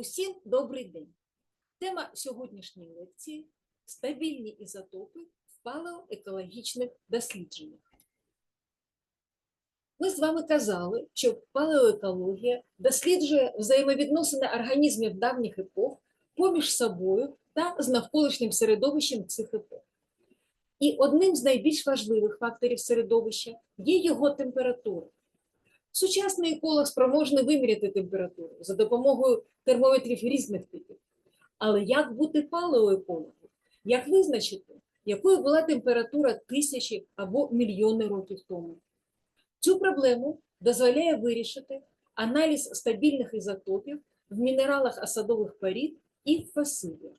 Усім добрий день. Тема сьогоднішньої лекції стабільні ізотопи в палеоекологічних дослідженнях. Ми з вами казали, що палеоекологія досліджує взаємовідносини організмів давніх епох поміж собою та з навколишнім середовищем цих епох. І одним з найбільш важливих факторів середовища є його температура. Сучасний еколог спроможний виміряти температуру за допомогою термометрів різних типів. Але як бути палеоекологом? Як визначити, якою була температура тисячі або мільйони років тому? Цю проблему дозволяє вирішити аналіз стабільних ізотопів в мінералах осадових порід і в фасиліях.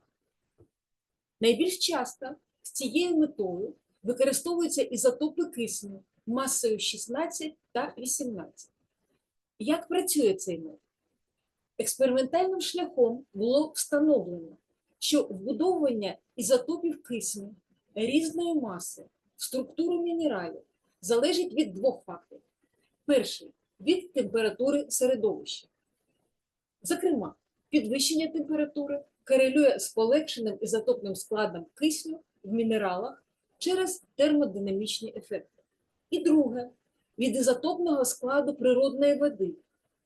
Найбільш часто з цією метою використовуються ізотопи кисню масою 16 та 18. Як працює цей метод? Експериментальним шляхом було встановлено, що вбудовування ізотопів кисню різної маси в структуру мінералів залежить від двох факторів. Перший від температури середовища. Зокрема, підвищення температури корелює з полегшеним ізотопним складом кисню в мінералах через термодинамічні ефекти. І друге від ізотопного складу природної води,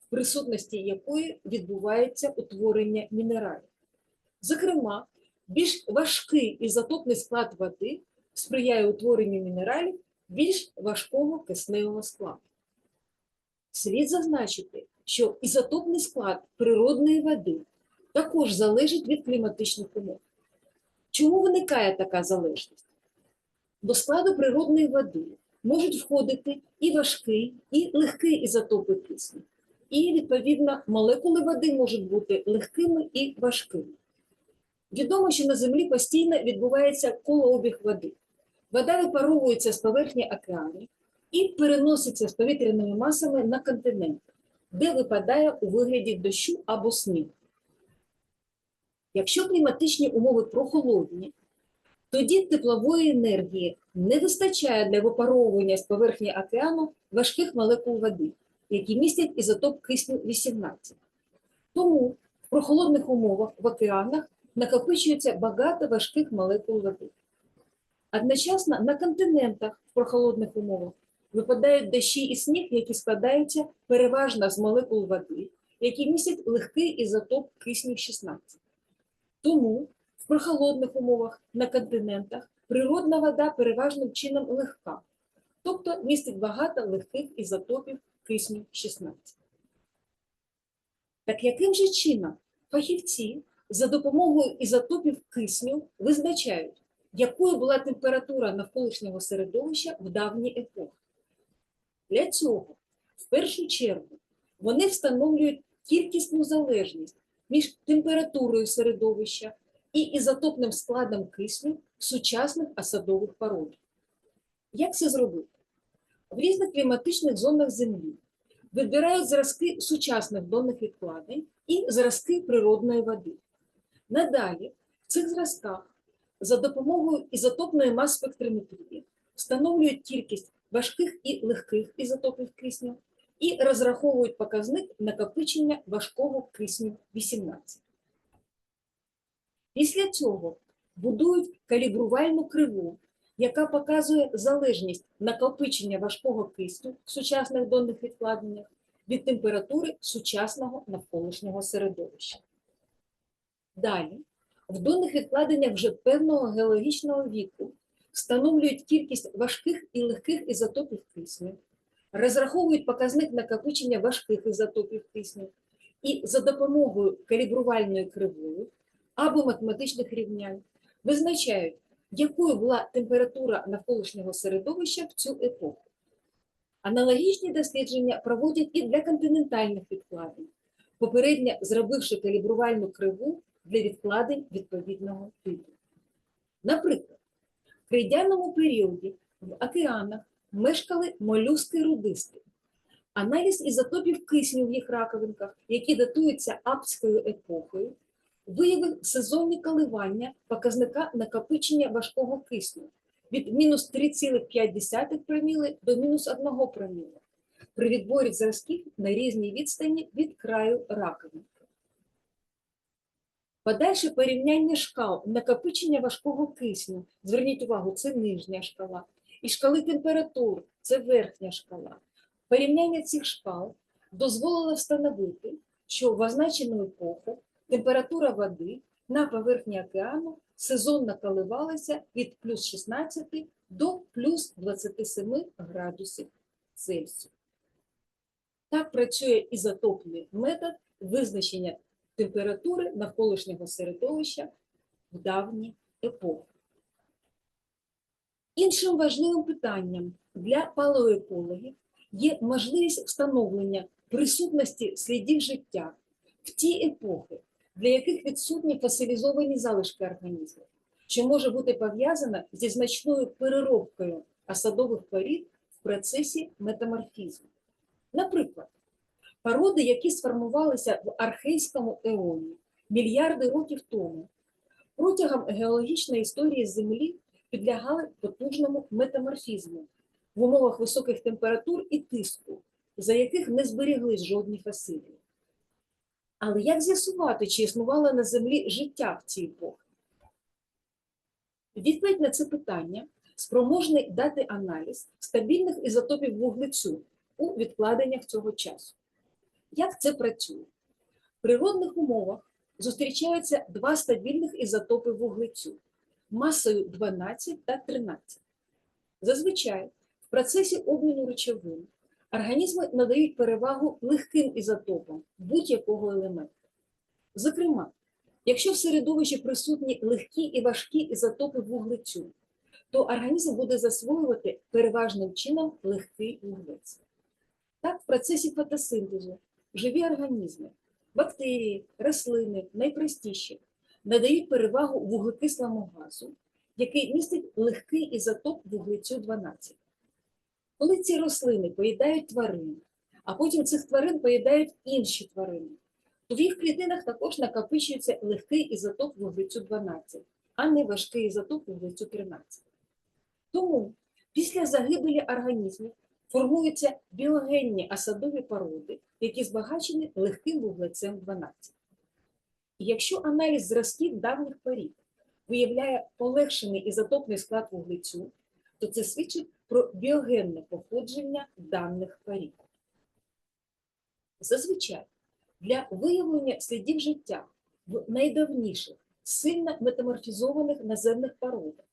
в присутності якої відбувається утворення мінералів. Зокрема, більш важкий ізотопний склад води сприяє утворенню мінералів більш важкого кисневого складу. Слід зазначити, що ізотопний склад природної води також залежить від кліматичних умов. Чому виникає така залежність? До складу природної води можуть входити і важкий, і легкий ізотопи кисню. І, відповідно, молекули води можуть бути легкими і важкими. Відомо, що на Землі постійно відбувається колообіг води. Вода випаровується з поверхні океанів і переноситься з повітряними масами на континент, де випадає у вигляді дощу або снігу. Якщо кліматичні умови прохолодні, тоді теплової енергії не вистачає для випаровування з поверхні океану важких молекул води, які містять ізотоп кисню 18. Тому в прохолодних умовах в океанах накопичується багато важких молекул води. Одночасно на континентах в прохолодних умовах випадають дощі і сніг, які складаються переважно з молекул води, які містять легкий ізотоп кисню 16. Тому в прохолодних умовах на континентах природна вода переважним чином легка, тобто містить багато легких ізотопів кисню 16. Так яким же чином фахівці за допомогою ізотопів кисню визначають, якою була температура навколишнього середовища в давні епохи? Для цього, в першу чергу, вони встановлюють кількісну залежність між температурою середовища і ізотопним складом кисню сучасних осадових породах. Як це зробити? В різних кліматичних зонах Землі вибирають зразки сучасних донних відкладень і зразки природної води. Надалі в цих зразках за допомогою ізотопної мас-спектрометрії встановлюють кількість важких і легких ізотопів кисню і розраховують показник накопичення важкого кисню 18. Після цього будують калібрувальну криву, яка показує залежність накопичення важкого кисню в сучасних донних відкладеннях від температури сучасного навколишнього середовища. Далі, в донних відкладеннях вже певного геологічного віку встановлюють кількість важких і легких ізотопів кисню, розраховують показник накопичення важких ізотопів кисню і за допомогою калібрувальної кривої або математичних рівнянь визначають, якою була температура навколишнього середовища в цю епоху. Аналогічні дослідження проводять і для континентальних відкладень, попередньо зробивши калібрувальну криву для відкладень відповідного типу. Наприклад, в крейдяному періоді в океанах мешкали молюски-рудисти. Аналіз ізотопів кисню в їх раковинках, які датуються аптською епохою, виявив сезонні коливання показника накопичення важкого кисню від мінус 3,5 проміли до мінус 1 проміла при відборі зразків на різній відстані від краю раковинки. Подальше порівняння шкал накопичення важкого кисню. Зверніть увагу, це нижня шкала. І шкали температур це верхня шкала. Порівняння цих шкал дозволило встановити, що в означену епоху температура води на поверхні океану сезонно коливалася від плюс 16 до плюс 27 градусів Цельсію. Так працює ізотопний метод визначення температури навколишнього середовища в давні епохи. Іншим важливим питанням для палеоекологів є можливість встановлення присутності слідів життя в ті епохи, для яких відсутні фосилізовані залишки організмів, що може бути пов'язана зі значною переробкою осадових порід в процесі метаморфізму. Наприклад, породи, які сформувалися в архейському еоні мільярди років тому, протягом геологічної історії Землі підлягали потужному метаморфізму в умовах високих температур і тиску, за яких не зберіглись жодні фасилії. Але як з'ясувати, чи існувало на Землі життя в ці епохи? Відповідь на це питання спроможний дати аналіз стабільних ізотопів вуглецю у відкладеннях цього часу. Як це працює? В природних умовах зустрічаються два стабільних ізотопи вуглецю масою 12 та 13. Зазвичай в процесі обміну речовин організми надають перевагу легким ізотопам будь-якого елементу. Зокрема, якщо в середовищі присутні легкі і важкі ізотопи вуглецю, то організм буде засвоювати переважним чином легкий вуглець. Так, в процесі фотосинтезу живі організми, бактерії, рослини, найпростіші, надають перевагу вуглекислому газу, який містить легкий ізотоп вуглецю 12. Коли ці рослини поїдають тварин, а потім цих тварин поїдають інші тварини, то в їх клітинах також накопичується легкий ізотоп вуглецю 12, а не важкий ізотоп вуглецю 13. Тому після загибелі організмів формуються біогенні осадові породи, які збагачені легким вуглецем 12. І якщо аналіз зразків давніх порід виявляє полегшений ізотопний склад вуглецю, то це свідчить про біогенне походження даних порід. Зазвичай для виявлення слідів життя в найдавніших, сильно метаморфізованих наземних породах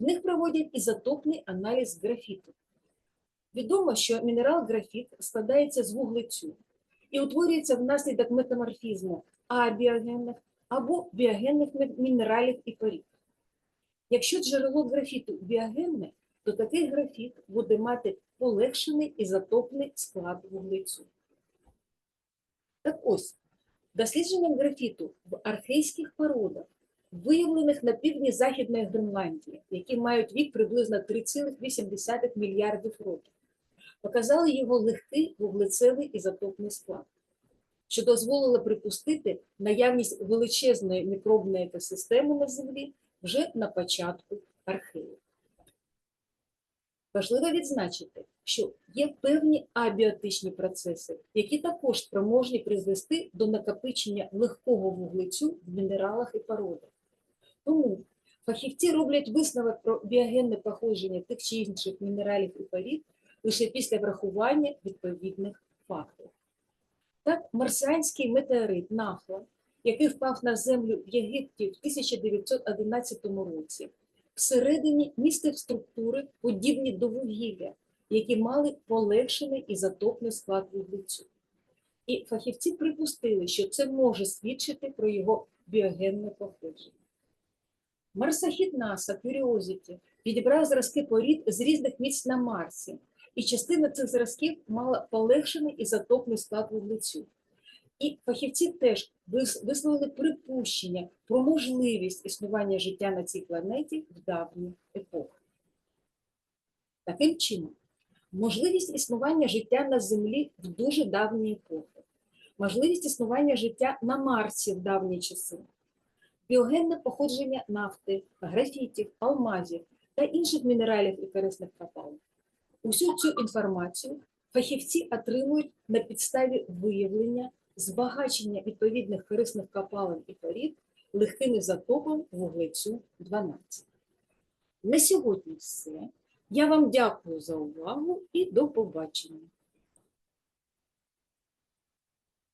в них проводять ізотопний аналіз графіту. Відомо, що мінерал графіт складається з вуглецю і утворюється внаслідок метаморфізму абіогенних або біогенних мінералів і порід. Якщо джерело графіту біогенне, то такий графіт буде мати полегшений ізотопний склад вуглецю. Так ось, дослідженням графіту в архейських породах, виявлених на півдні Західної Гренландії, які мають вік приблизно 3,8 мільярдів років, показали його легкий вуглецевий ізотопний склад, що дозволило припустити наявність величезної мікробної екосистеми на Землі вже на початку архею. Важливо відзначити, що є певні абіотичні процеси, які також спроможні призвести до накопичення легкого вуглецю в мінералах і породах. Тому фахівці роблять висновок про біогенне походження тих чи інших мінералів і порід лише після врахування відповідних факторів. Так, марсіанський метеорит Нахла, який впав на землю в Єгипті в 1911 році, всередині містив структури, подібні до вугілля, які мали полегшений ізотопний склад вуглецю. І фахівці припустили, що це може свідчити про його біогенне походження. Марсохід НАСА Curiosity відібрав зразки порід з різних місць на Марсі, і частина цих зразків мала полегшений ізотопний склад вуглецю. І фахівці теж висловили припущення про можливість існування життя на цій планеті в давні епохи. Таким чином, можливість існування життя на Землі в дуже давні епохи, можливість існування життя на Марсі в давні часи, біогенне походження нафти, графітів, алмазів та інших мінералів і корисних копалин. Усю цю інформацію фахівці отримують на підставі виявлення збагачення відповідних корисних копалин і порід легким ізотопом вуглецю 12. На сьогодні все. Я вам дякую за увагу і до побачення.